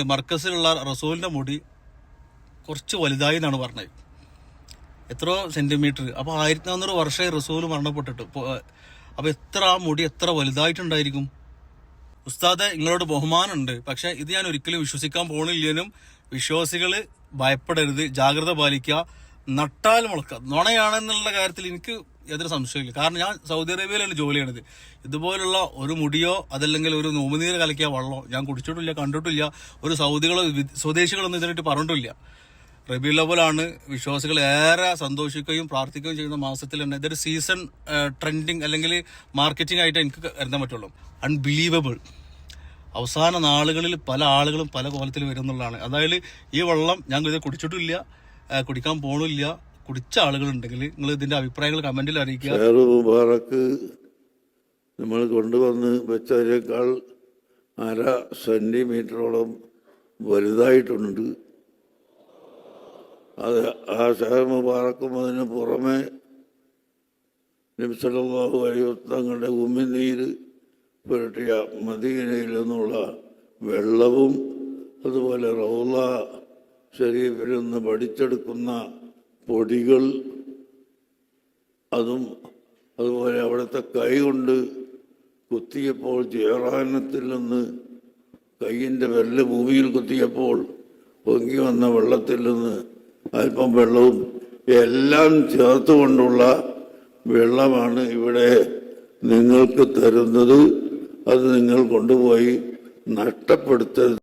മർക്കസിലുള്ള റസൂലിന്റെ മുടി കുറച്ച് വലുതായി എന്നാണ് പറഞ്ഞത്. എത്രയോ സെന്റിമീറ്റർ അപ്പോൾ ആയിരത്തി നാനൂറ് വർഷമായി റസൂൽ മരണപ്പെട്ടിട്ട്. അപ്പോൾ എത്ര ആ മുടി എത്ര വലുതായിട്ടുണ്ടായിരിക്കും? ഉസ്താദെ നിങ്ങളോട് ബഹുമാനമുണ്ട്. പക്ഷെ ഇത് ഞാൻ ഒരിക്കലും വിശ്വസിക്കാൻ പോണില്ലേനും. വിശ്വാസികൾ ഭയപ്പെടരുത്. ജാഗ്രത പാലിക്കുക. നട്ടാൽ മുളക്കുക നുണയാണെന്നുള്ള കാര്യത്തിൽ എനിക്ക് യാതൊരു സംശയമില്ല കാരണം ഞാൻ സൗദി അറേബ്യയിലാണ് ജോലി ചെയ്യണത് ഇതുപോലുള്ള ഒരു മുടിയോ അതല്ലെങ്കിൽ ഒരു നോമിനീർ കലക്കിയ വെള്ളമോ ഞാൻ കുടിച്ചിട്ടില്ല കണ്ടിട്ടില്ല. ഒരു സൗദികളോ സ്വദേശികളൊന്നും ഇതിനായിട്ട് പറഞ്ഞിട്ടില്ല. റബി പോലാണ് വിശ്വാസികൾ ഏറെ സന്തോഷിക്കുകയും പ്രാർത്ഥിക്കുകയും ചെയ്യുന്ന മാസത്തിൽ തന്നെ ഇതൊരു സീസൺ ട്രെൻഡിങ് അല്ലെങ്കിൽ മാർക്കറ്റിംഗ് ആയിട്ട് എനിക്ക് കരുതാൻ പറ്റുള്ളൂ. അൺബിലീവബിൾ. അവസാന നാളുകളിൽ പല ആളുകളും പല കോലത്തിൽ വരുന്നുള്ളതാണ്. അതായത് ഈ വെള്ളം ഞാൻ ഇത് കുടിച്ചിട്ടില്ല കുടിക്കാൻ പോണില്ല കുടിച്ച ആളുകളുണ്ടെങ്കിൽ നിങ്ങൾ ഇതിന്റെ അഭിപ്രായങ്ങൾ കമന്റിൽ അറിയിക്കുക. മുബാറക്ക് നമ്മൾ കൊണ്ടുവന്ന് വെച്ചതിനേക്കാൾ അര സെന്റിമീറ്ററോളം വലുതായിട്ടുണ്ട്. അത് ആ ഷെയർ മുബാറക്കും അതിന് പുറമെ നബിസല്ലാഹു അലൈവത്തങ്ങളുടെ ഉമ്മിനീര് പുരട്ടിയ മദീനയിൽ നിന്നുള്ള വെള്ളവും അതുപോലെ റൗല ശരീഫിൽ നിന്ന് പഠിച്ചെടുക്കുന്ന പൊടികൾ അതും അതുപോലെ അവിടുത്തെ കൈ കൊണ്ട് കുത്തിയപ്പോൾ ജയറാനത്തിൽ നിന്ന് കൈയിന്റെ വെല്ല് ഭൂമിയിൽ കുത്തിയപ്പോൾ പൊങ്ങി വന്ന വെള്ളത്തിൽ നിന്ന് അല്പം വെള്ളവും എല്ലാം ചേർത്തുകൊണ്ടുള്ള വെള്ളമാണ് ഇവിടെ നിങ്ങൾക്ക് തരുന്നത്. അത് നിങ്ങൾ കൊണ്ടുപോയി നഷ്ടപ്പെടുത്തരുത്.